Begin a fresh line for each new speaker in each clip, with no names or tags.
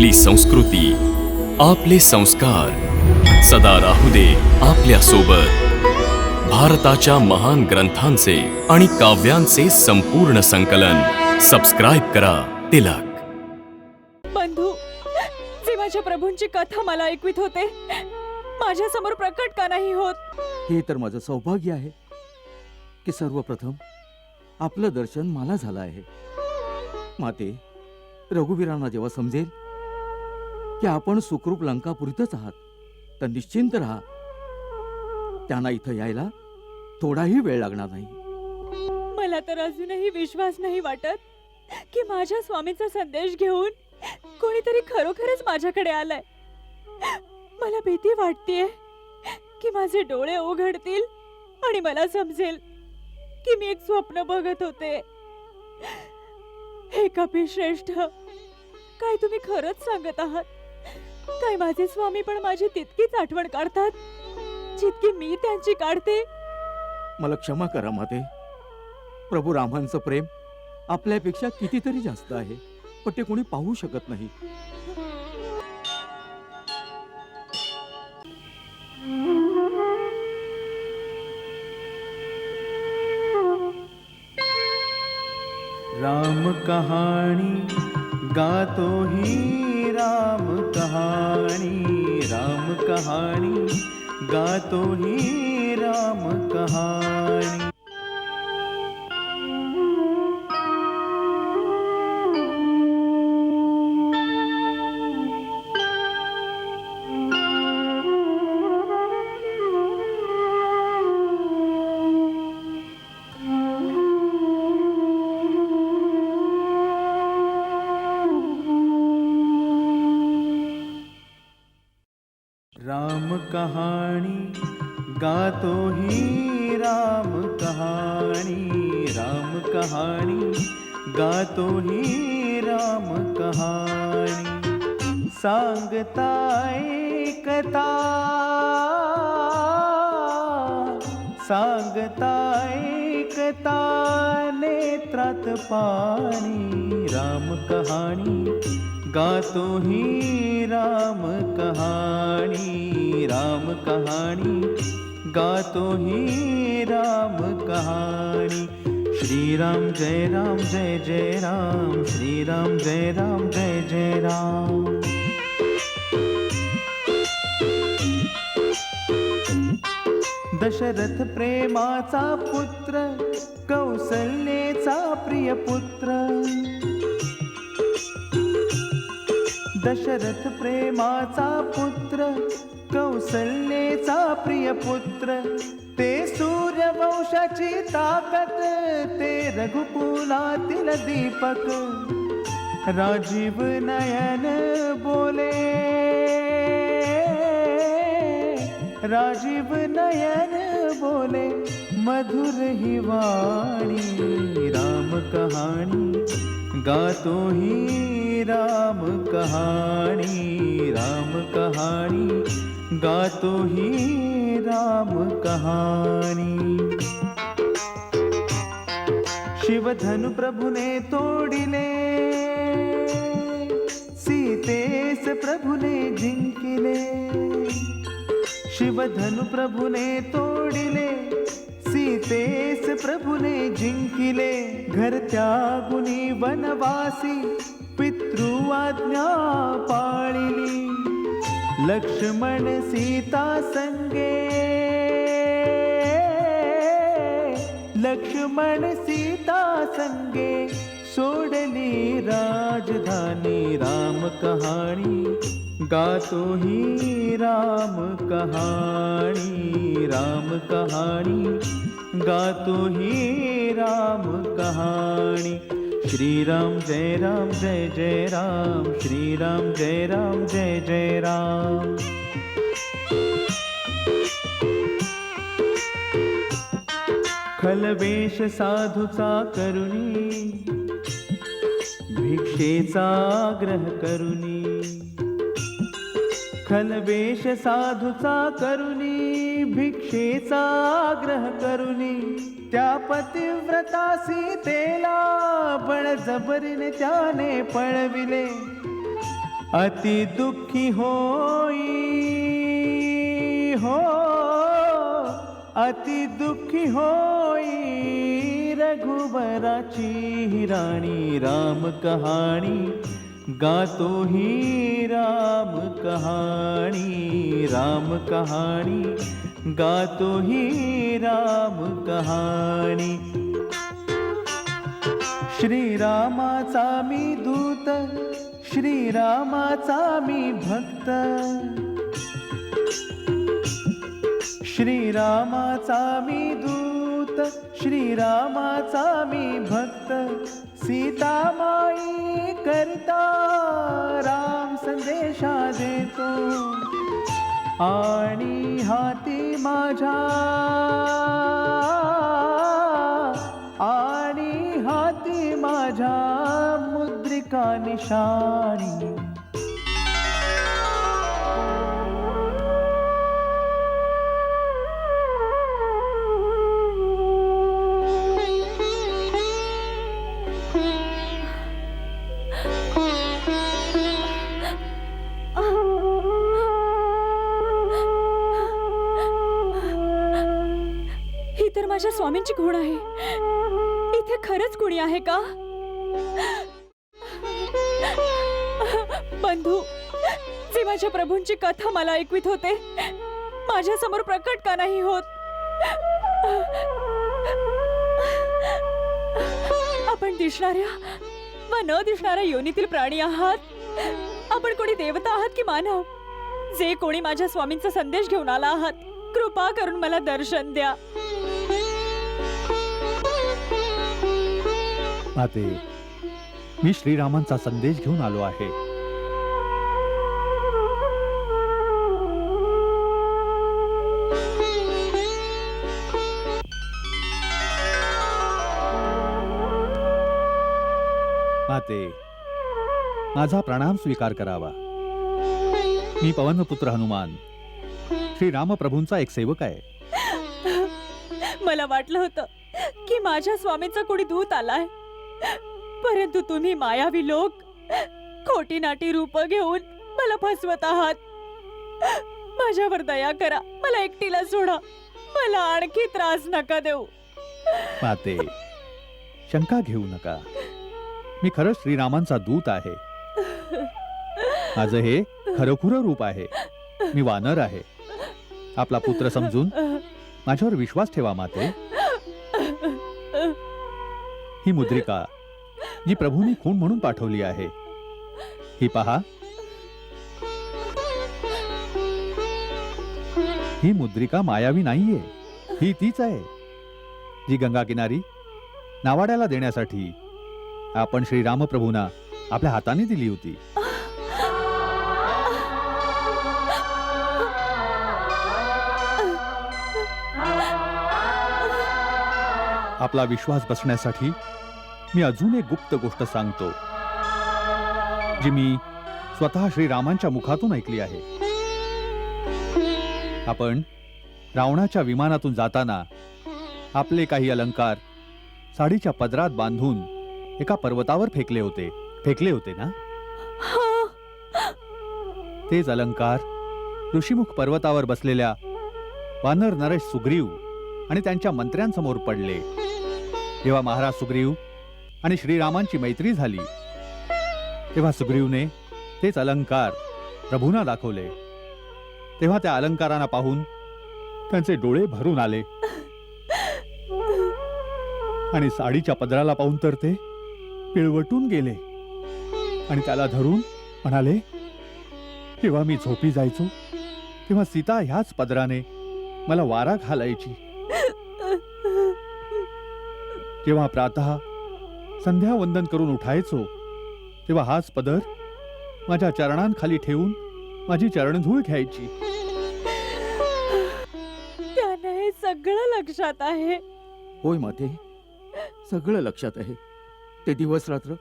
आपली संस्कृती आपले संस्कार. सदा राहू दे आपल्यासोबत भारताच्या महान ग्रंथांचे आणि काव्यांचे संपूर्ण संकलन. सबस्क्राईब करा तिलक.
बंधू जे माझ्या प्रभूंची कथा मला ऐकवित होते माझ्यासमोर प्रकट का नाही होत?
हे तर माझं सौभाग्य आहे की सर्वप्रथम आपलं दर्शन मला झालं आहे. माते रघुवीरांना जेव्हा समजेल की आपण सुखरूप लंकापुरीतच आहात. तर निश्चिंत राहा. त्यांना इथं यायला थोडाही वेळ लागणार नाही.
मला तर अजूनही विश्वास नाही वाटत की माझ्या स्वामीचा संदेश घेऊन कोणीतरी खरोखरच माझ्याकडे आलाय. मला भीती वाटतेय की माझे डोळे उघडतील आणि मला समजेल की मी एक स्वप्न बघत होते. हे कपिश्रेष्ठ काय तुम्ही खरंच सांगत आहात? काय माझे स्वामी पण माझी तितकीच आठवण काढतात? जितकी मी त्यांची काढते?
मला क्षमा करा माते. प्रभू रामांचं प्रेम आपल्यापेक्षा कितीतरी जास्त आहे पण ते कोणी पाहू शकत नाही.
राम कहाणी गातो ही. कहाणी राम कहाणी गातो ही राम कहाणी. कहाणी गातो ही राम कहाणी राम कहाणी गातो ही राम कहाणी. सांगता ऐकता सांगता ऐकता नेत्रात पाणी राम कहाणी गातो ही राम कहाणी. राम कहाणी गातो ही राम कहाणी. श्रीराम जय राम जय जय राम श्रीराम जय राम जय जय राम. दशरथ प्रेमाचा पुत्र कौसल्येचा प्रिय पुत्र. दशरथ प्रेमाचा पुत्र कौसल्येचा प्रिय पुत्र ते सूर्यवंशाची ताकद ते रघुकुलातील दीपक. राजीव नयन बोले. राजीव नयन बोले मधुर ही वाणी राम कहाणी गातो ही राम कहाणी राम कहाणी गातो ही राम कहाणी. शिवधनु प्रभुने तोडिले सीतेस प्रभुने जिंकिले. शिवधनु प्रभुने तोडिले सीतेस प्रभुने जिंकिले. घर त्यागुनी वनवासी पितृवाज्ञा पाळिली लक्ष्मण सीता संगे. लक्ष्मण सीता संगे. सोडली राजधानी राम कहाणी. गातो ही राम कहाणी राम कहाणी. गातो ही राम कहाणी. श्रीराम जय राम जय जय राम श्रीराम जय राम जय जय राम। खलवेश साधूचा करुणी भिक्षेचा आग्रह करुणी। खलवेश साधूचा करुणी भिक्षेचा आग्रह करुणी। त्या पतिव्रता सीतेला जबरीने त्याने पळविले. अति दुःखी होई हो अति दुःखी होई रघुबराची राणी राम कहाणी गातो ही राम कहाणी राम कहाणी. गातो ही राम कहाणी. श्रीरामाचा मी दूत श्रीरामाचा मी भक्त. श्रीरामाचा मी दूत श्रीरामाचा मी भक्त. सीतामाई करता राम संदेशा देतो. आणि हाती माझ्या आणि हाती माझ्या मुद्रिका निशाणी.
स्वामींची खूण आहे. इथे खरंच कुणी आहे का? बंधू जे माझ्या प्रभूंची कथा मला ऐकवित होते माझ्यासमोर प्रकट का नाही होत? आपण दिसणाऱ्या व न दिसणाऱ्या योनीतील प्राणी आहात. आपण कोणी देवता आहात की मानव? जे कोणी माझ्या स्वामींचा संदेश घेऊन आला आहात कृपा करून मला दर्शन द्या.
माते मी श्रीरामांचा संदेश घेऊन आलो आहे. माते माझा प्रणाम स्वीकार करावा. मी पवनपुत्र हनुमान. श्री रामप्रभूंचा एक सेवक आहे.
मला वाटलं होतं की माझ्या स्वामींचा कोणी दूत आलाय. परंतु तुम्ही मायावी लोक. खोटी नाटी रूप घेऊन मला फसवत आहात. माझ्यावर दया करा. मला एकटीला सोडा. मला आणखी त्रास नका देऊ.
माते शंका घेऊ नका. मी खरंच श्रीरामांचा दूत आहे. माझं हे खरखुरं रूप आहे. मी वानर आहे. आपला पुत्र समजून माझ्यावर विश्वास ठेवा माते. ही मुद्रिका जी प्रभूने खूण म्हणून पाठवली आहे. ही पहा. ही मुद्रिका मायावी नाहीये. ही तीच आहे. जी गंगा किनारी नावाड्याला देण्यासाठी आपण श्री रामप्रभूंना आपल्या हाताने दिली होती. आपला विश्वास बसण्यासाठी मी अजून एक गुप्त गोष्ट सांगतो जी मी स्वतः श्रीरामांच्या मुखातून ऐकली आहे. आपण रावणाच्या विमानातून जाताना आपले काही अलंकार साडीच्या पदरात बांधून एका पर्वतावर फेकले होते. फेकले होते ना? तेच अलंकार ऋषीमुख पर्वतावर बसलेल्या वानर नरेश सुग्रीव आणि त्यांच्या मंत्र्यांसमोर पडले. जेव्हा महाराज सुग्रीव आणि श्रीरामांची मैत्री झाली. तेव्हा सुग्रीवने तेच अलंकार प्रभूंना दाखवले. तेव्हा त्या अलंकारांना पाहून त्यांचे डोळे भरून आले. आणि साडीच्या पदराला पाहून तर ते पिळवटून गेले. आणि त्याला धरून म्हणाले तेव्हा मी झोपी जायचो. तेव्हा सीता ह्याच पदराने मला वारा घालायची. जेव्हा प्रातः संध्या वंदन करून उठायचो तेव्हा हाच पदर माझ्या चरणांखाली ठेवून माझी चरणधूळ घ्यायची.
त्यांना हे सगळं लक्षात आहे.
होय माते सगळं लक्षात आहे. ते दिवस रात्र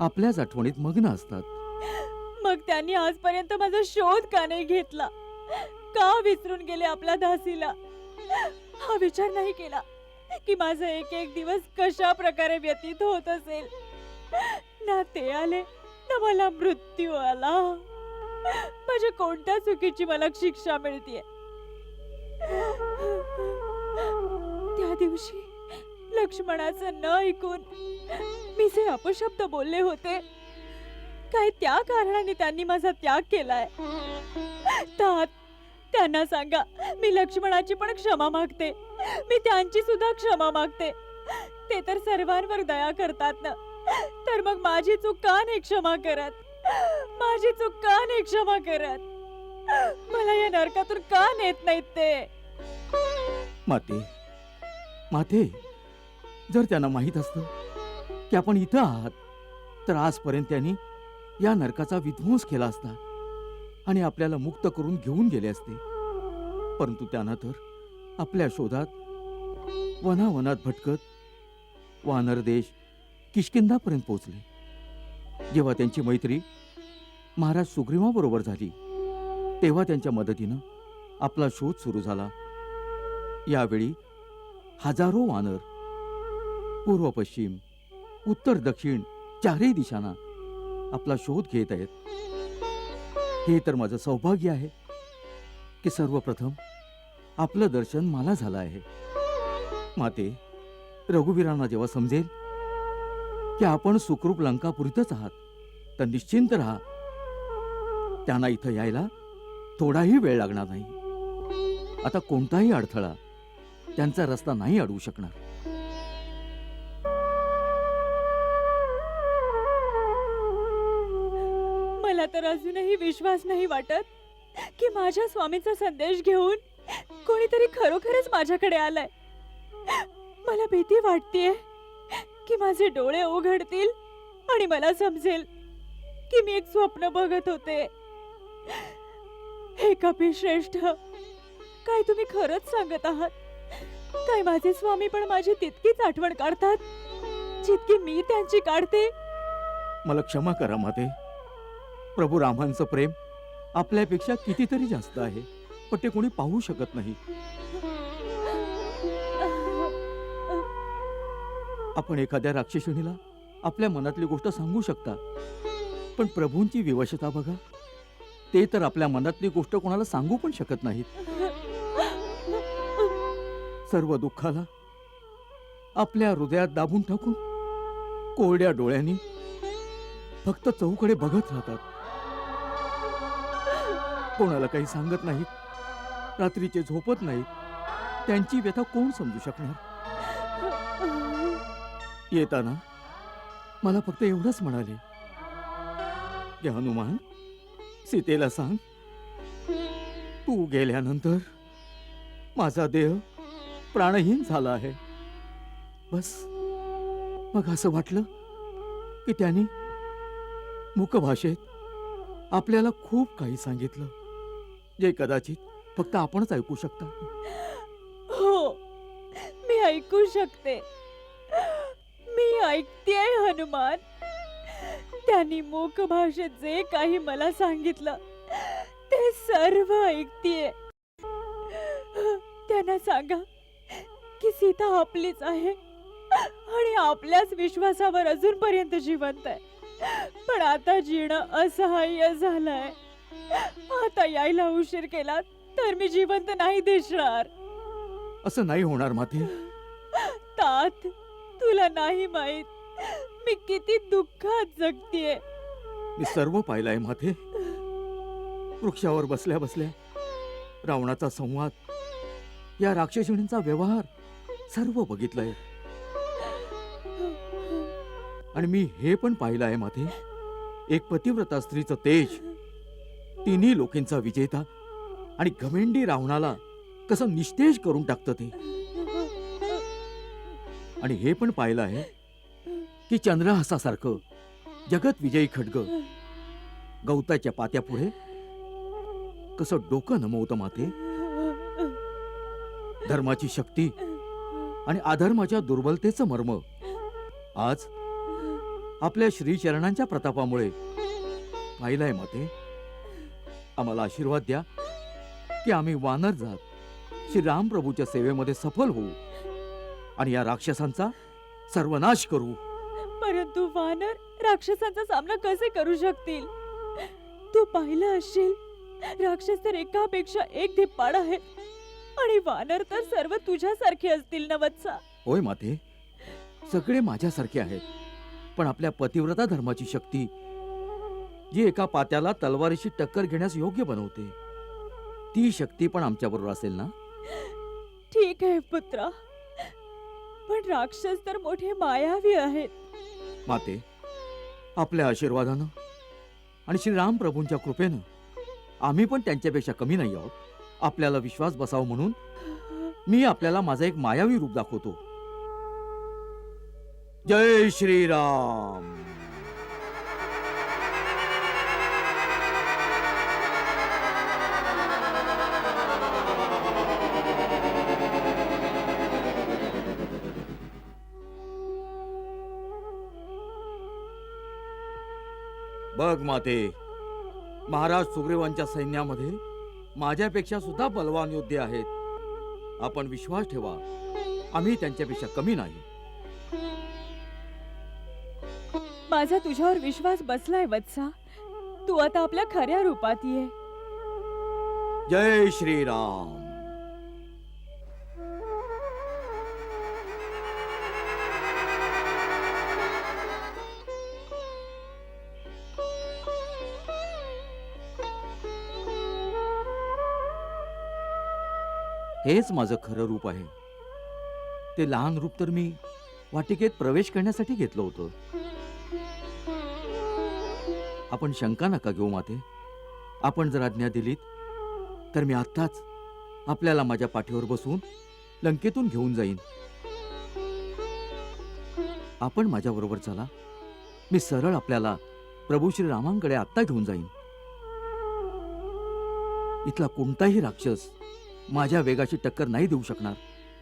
आपल्याच आठवणीत मग्न असतात.
मग त्यांनी आजपर्यंत माझा शोध का नाही घेतला? का विसरून गेले आपल्या दासीला? हा विचार नाही केला. की माझा एक एक दिवस कशा प्रकारे व्यतीत होत असेल. ना ते आले ना मला मृत्यू आला. माझ्या कोणत्या चुकीची मला शिक्षा मिळतीये? त्या दिवशी लक्ष्मणाचं न ऐकून मी जे अपशब्द बोलले होते काय त्या कारणाने त्यांनी माझा त्याग केलाय? तात त्यांना सांगा मी लक्ष्मणाची पण क्षमा मागते. मी त्यांची सुद्धा क्षमा मागते. ते तर सर्वांवर दया करतात ना. तर मग माझी चूक का नाही क्षमा करत? माझी चूक का नाही क्षमा करत? मला या नरकातून का नेत नाहीत ते?
माते माते जर त्यांना माहीत असतं की आपण इथं आहात तर आजपर्यंत त्यांनी या नरकाचा विध्वंस केला असता. आणि आपल्याला मुक्त करून घेऊन गेले असते. परंतु त्यांना तर आपल्या शोधात वनावनात भटकत वानर देश किशकिंदापर्यंत पोहोचले. जेव्हा त्यांची मैत्री महाराज सुग्रीवाबरोबर झाली तेव्हा त्यांच्या मदतीनं आपला शोध सुरू झाला. यावेळी हजारो वानर पूर्व पश्चिम उत्तर दक्षिण चारही दिशांना आपला शोध घेत आहेत. हे तर माझं सौभाग्य आहे की सर्वप्रथम आपलं दर्शन मला झालं आहे. माते रघुवीरांना जेव्हा समजेल की आपण सुखरूप लंकापुरीतच आहात तर निश्चिंत राहा. त्यांना इथं यायला थोडाही वेळ लागणार नाही. आता कोणताही अडथळा त्यांचा रस्ता नाही अडवू शकणार.
मला अजूनही विश्वास नाही वाटत की माझ्या स्वामींचा संदेश घेऊन कोणीतरी खरोखरच माझ्याकडे आलाय. मला भीती वाटतेय की माझे डोळे उघडतील आणि मला समजेल की मी एक स्वप्न बघत होते. हे कपी श्रेष्ठ काय तुम्ही खरंच सांगत आहात? काय माझे स्वामी पण माझी तितकीच आठवण काढतात जितकी मी त्यांची काढते?
मला क्षमा करा माते. प्रभू रामांचं प्रेम आपल्यापेक्षा कितीतरी जास्त आहे पण ते कोणी पाहू शकत नाही. आपण एखाद्या राक्षसिणीला आपल्या मनातली गोष्ट सांगू शकता पण प्रभूंची विवशता बघा. ते तर आपल्या मनातली गोष्ट कोणाला सांगू पण शकत नाहीत. सर्व दुःखाला आपल्या हृदयात दाबून टाकून कोरड्या डोळ्यांनी फक्त चौकडे बघत राहतात. कोणाला काही सांगत नाहीत? रात्रीचे झोपत नाहीत? त्यांची व्यथा कोण समजू शकणार? येताना मला फक्त एवढंच म्हणाले. की हनुमान सीतेला सांग. तू गेल्यानंतर माझा देह प्राणहीन झाला आहे. बस. मग असं वाटलं की त्यांनी मुकभाषेत आपल्याला खूप काही सांगितलं. जे कदाचित फक्त आपणच ऐकू शकता.
हो मी ऐकू शकते. मी ऐकते हनुमान. त्यांनी मूक भाषेत जे काही मला सांगितलं ते सर्व ऐकतेय. त्यांना सांगा की सीता आपलीच आहे आणि आपल्याच विश्वासावर अजूनपर्यंत जिवंत आहे. पण आता जीणं असहाय्य झालंय. आता यायला उशीर केला तर मी जिवंत नाही दिसणार.
असं नाही होणार माते.
तात तुला नाही माहीत मी किती दुःखात जगतीये.
मी सर्व पाहिलंय माते. वृक्षावर बसल्या बसल्या रावणाचा संवाद या राक्षसिणींचा व्यवहार सर्व बघितलंय. आणि मी हे पण पाहिलं आहे माते. एक पतिव्रता स्त्रीचं तेज तिन्ही लोकेंचा विजेता आणि घमेंडी रावणाला कसं निस्तेज करून टाकतं ते. आणि हे पण पाहिलं आहे की चंद्रहासासारखं जगत विजयी खडग गवताच्या पात्यापुढे कसं डोकं नमवतं माते. धर्माची शक्ती आणि अधर्माच्या दुर्बलतेचं मर्म. आज आपल्या श्रीचरणांच्या प्रतापामुळे पाहिलंय माते. आम्हाला आशीर्वाद द्या की आम्ही वानर जात श्री रामप्रभूच्या सेवेमध्ये सफल होऊ आणि या राक्षसांचा सर्वनाश करू.
परंतु वानर राक्षसांचा सामना कसे करू शकतील? तू पाहिलं असशील राक्षस तर एकापेक्षा एक धिप्पाड आहेत आणि वानर तर सर्व तुझ्यासारखे असतील ना वत्सा?
होय माते सगळे माझ्यासारखे आहेत पण आपल्या पतिव्रता धर्माची शक्ती जी एका पात्याला तलवारीशी टक्कर घेण्यास योग्य बनवते. ती शक्ती पण आमच्याबरोबर असेल ना?
ठीक आहे पुत्रा. पण राक्षस तर मोठे मायावी आहेत.
माते आपल्या आशीर्वादानं आणि श्रीराम प्रभूंच्या कृपेनं आम्ही पण त्यांच्यापेक्षा कमी नाही आहोत. आपल्याला विश्वास बसाव म्हणून मी आपल्याला माझं एक मायावी रूप दाखवतो. जय श्रीराम! बघ माते महाराज सुग्रीवांच्या सैन्यामध्ये माझ्यापेक्षा सुद्धा बलवान योद्धे आहेत. आपण विश्वास ठेवा आम्ही त्यांच्यापेक्षा कमी नाही.
माझा तुझ्यावर विश्वास बसलाय वत्सा. तू आता आपल्या खऱ्या रूपात ये.
जय श्रीराम. हेच माझं खरं रूप आहे. ते लहान रूप तर मी वाटिकेत प्रवेश करण्यासाठी घेतलं होतं. आपण शंका नका घेऊ माते. आपण जर आज्ञा दिलीत तर मी आत्ताच आपल्याला माझ्या पाठीवर बसून लंकेतून घेऊन जाईन. आपण माझ्याबरोबर चला. मी सरळ आपल्याला प्रभू श्रीरामांकडे आत्ता घेऊन जाईन. इथला कोणताही राक्षस माझ्या वेगाची टक्कर नाही देऊ शकणार.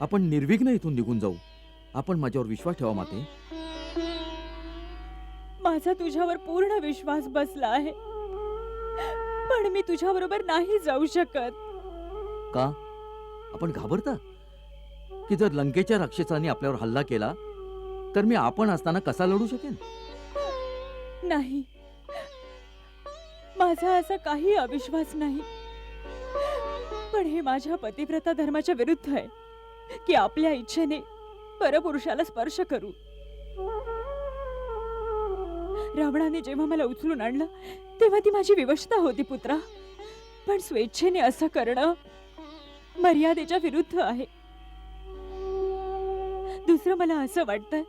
आपण निर्विघ्न इथून निघून जाऊ. आपण माझ्यावर विश्वास ठेवा माते.
माझा तुझ्यावर पूर्ण विश्वास बसला आहे. पण मी तुझ्या बरोबर नाही जाऊ शकत.
का? आपण घाबरता? की जर लंकेच्या राक्षसांनी आपल्यावर हल्ला केला तर मी आपण असताना कसा लढू शकेन?
नाही. माझा असा काही अविश्वास नाही. पण हे माझ्या पतिव्रता धर्माच्या विरुद्ध आहे. की आपल्या इच्छेने परपुरुषाला स्पर्श करू. रावणाने जेव्हा मला उचलून आणलं तेव्हा ती माझी विवशता होती पुत्रा. पण स्वेच्छेने असं करणं मर्यादेच्या विरुद्ध आहे. दुसरं मला असं वाटतं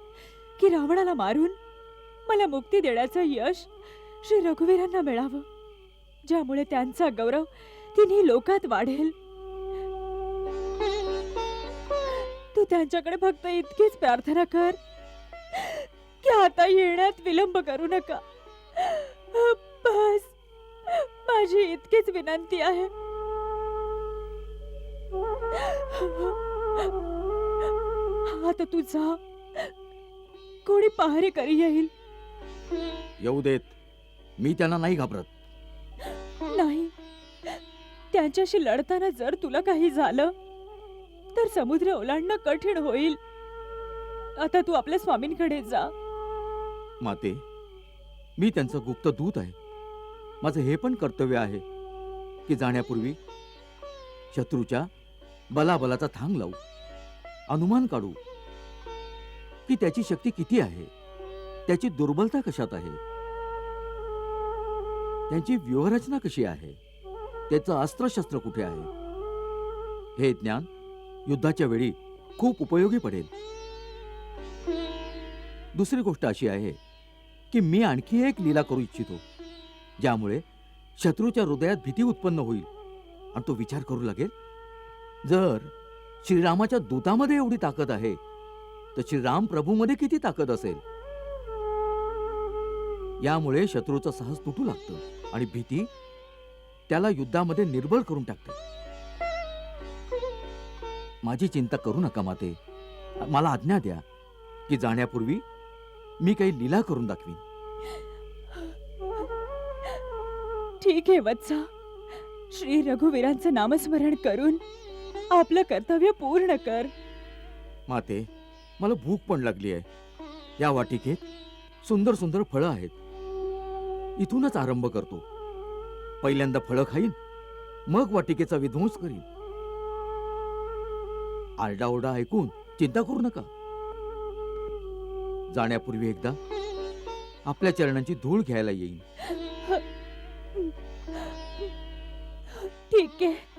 की रावणाला मारून मला मुक्ती देण्याचं यश श्री रघुवीरांना मिळावं ज्यामुळे त्यांचा गौरव तिन्ही लोकात वाढेल. तू त्यांच्याकडे फक्त इतकीच प्रार्थना कर की आता येण्यात विलंब करू नका. बस माझी इतकीच विनंती आहे. आता तू जा. कोणी पहारे करी येईल.
येऊ देत. मी त्यांना नाही घाबरत.
त्यांच्याशी लढताना जर तुला काही झालं तर समुद्र ओलांडणं कठीण होईल. आता तू आपल्या स्वामींकडे जा.
माते मी त्यांचं गुप्त दूत आहे. माझं हे पण कर्तव्य आहे की जाण्यापूर्वी शत्रूच्या बलाबलाचा थांग लावू अनुमान काढू की त्याची शक्ती किती आहे त्याची दुर्बलता कशात आहे त्यांची व्यूहरचना कशी आहे. त्याचं अस्त्रशस्त्र कुठे आहे? हे ज्ञान युद्धाच्या वेळी खूप उपयोगी पडेल. दुसरी गोष्ट अशी आहे की मी आणखी एक लीला करू इच्छितो ज्यामुळे शत्रूच्या हृदयात भीती उत्पन्न होईल आणि तो विचार करू लागेल जर श्रीरामाच्या दूतामध्ये एवढी ताकद आहे तर श्रीराम प्रभूमध्ये किती ताकद असेल? यामुळे शत्रूचं साहस तुटू लागतं आणि भीती त्याला युद्धामध्ये निर्बळ करून टाकते. माझी चिंता करू नका माते. मला आज्ञा द्या की जाण्यापूर्वी मी काही लीला करून दाखवीन.
ठीक आहे वत्सा. श्री रघुवीरांचं नामस्मरण करून आपलं कर्तव्य पूर्ण कर.
माते मला भूक पण लागली आहे. या वाटिकेत सुंदर सुंदर फळं आहेत. इथूनच आरंभ करतो. पहिल्यांदा फळं खाईन मग वाटिकेचा विध्वंस करीन. आरडाओरडा ऐकून चिंता करू नका. जाण्यापूर्वी एकदा आपल्या चरणांची धूळ घ्यायला येईन.
ठीक आहे.